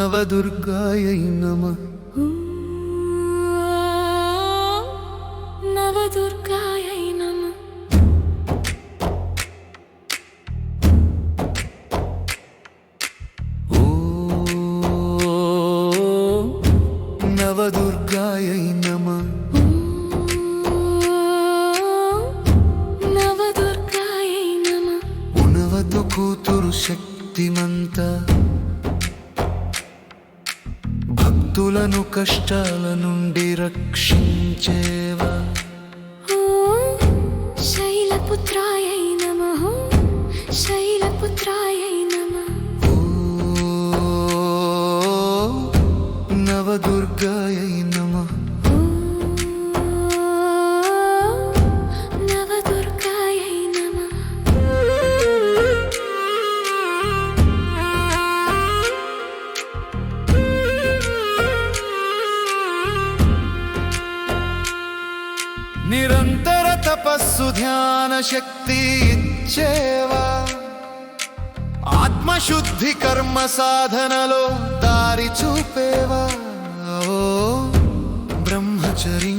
నవదుర్గాయై నమ భక్తులను కష్టాల నుండి రక్షించేవా? నిరంతర తపస్సు ధ్యాన శక్తి ఇచ్చేవా? ఆత్మశుద్ధి కర్మ సాధనలో దారి చూపేవా? ఓ బ్రహ్మచరిణ్యై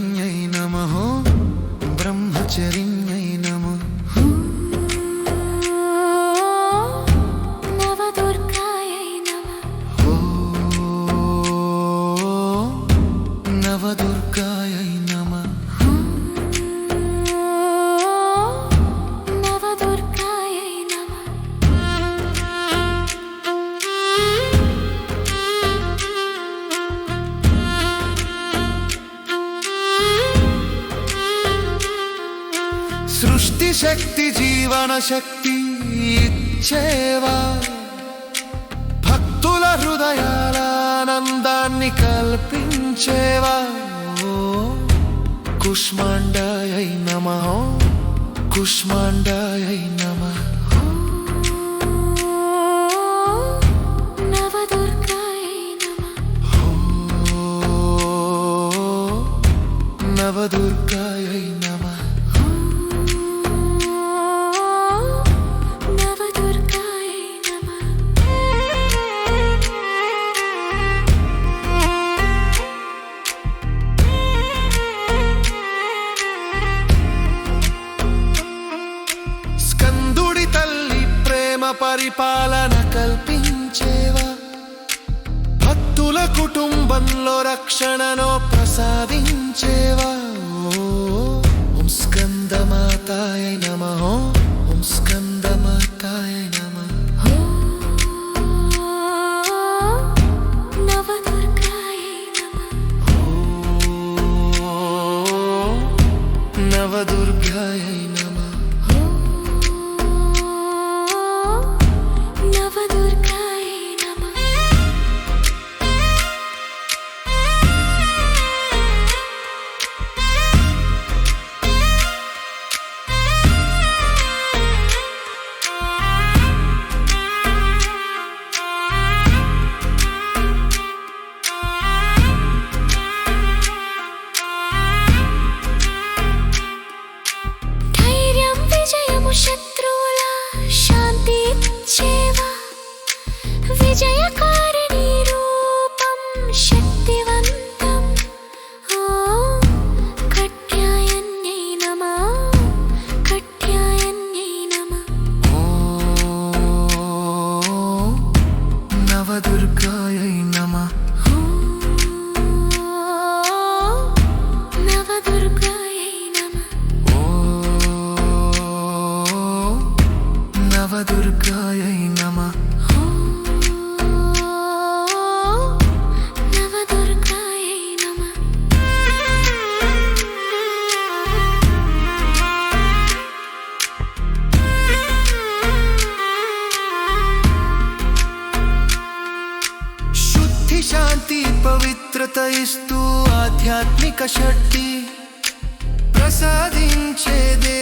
శక్తి జీవన శక్తి ఇచ్చేవా? భక్తుల హృదయాల ఆనందాన్ని కల్పించేవా? కుష్మాండాయై నమ కుష్మాండాయై నమ. నవదుర్గాయై నమః. ఓ పరిపాలన కల్పించేవా? భక్తుల కుటుంబంలో రక్షణను ప్రసాదించేవా? ఓ, స్కందమాతాయ నమ. ఓం స్కందమాతాయ నమ. నవదుర్గాయై పవిత్రత ఇస్తూ ఆధ్యాత్మిక శక్తి ప్రసాదించేదే